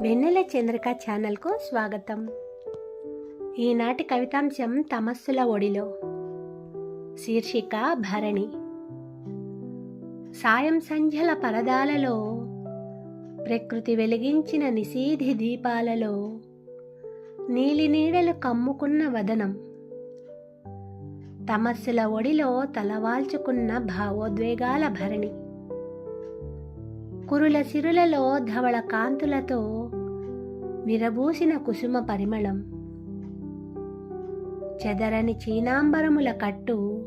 వెన్నెల చంద్రిక ఛానల్కు స్వాగతం. ఈనాటి కవితాంశం తమస్సుల ఒడిలో. శీర్షిక భరణి. సాయం సంధ్యల పరదాలలో ప్రకృతి వెలిగించిన నిశీధి దీపాలలో నీలి నీడలు కమ్ముకున్న వదనం. తమస్సుల ఒడిలో తలవాల్చుకున్న భావోద్వేగాల భరణి. కురుల సిరులలో ధవళ కాంతులతో విరబూసిన కుసుమ పరిమళం. చెదరని చీనాంబరముల కట్టు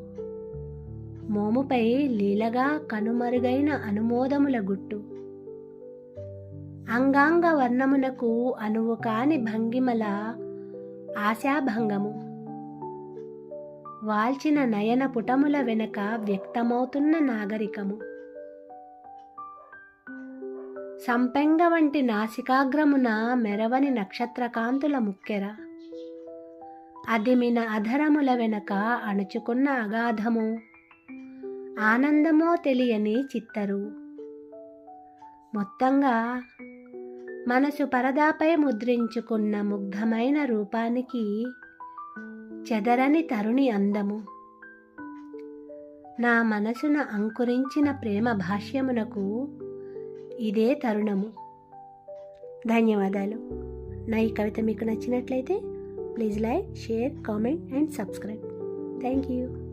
మోముపై లీలగా కనుమరుగైన అనుమోదముల గుట్టు. అంగాంగ వర్ణమునకు అనువు కాని భంగిమల ఆశాభంగము. వాల్చిన నయన పుటముల వెనక వ్యక్తమవుతున్న నాగరికము. సంపెంగ వంటి నాసికాగ్రమున మెరవని నక్షత్రకాంతుల ముక్కెర. అదిమిన అధరముల వెనక అణుచుకున్న అగాధము. ఆనందమో తెలియని చిత్తరు. మొత్తంగా మనసు పరదాపై ముద్రించుకున్న ముగ్ధమైన రూపానికి చెదరని తరుణి అందము. నా మనసున అంకురించిన ప్రేమ భాష్యమునకు ఇదే తరుణము. ధన్యవాదాలు. నా ఈ కవిత మీకు నచ్చినట్లయితే please like share comment and subscribe. Thank you.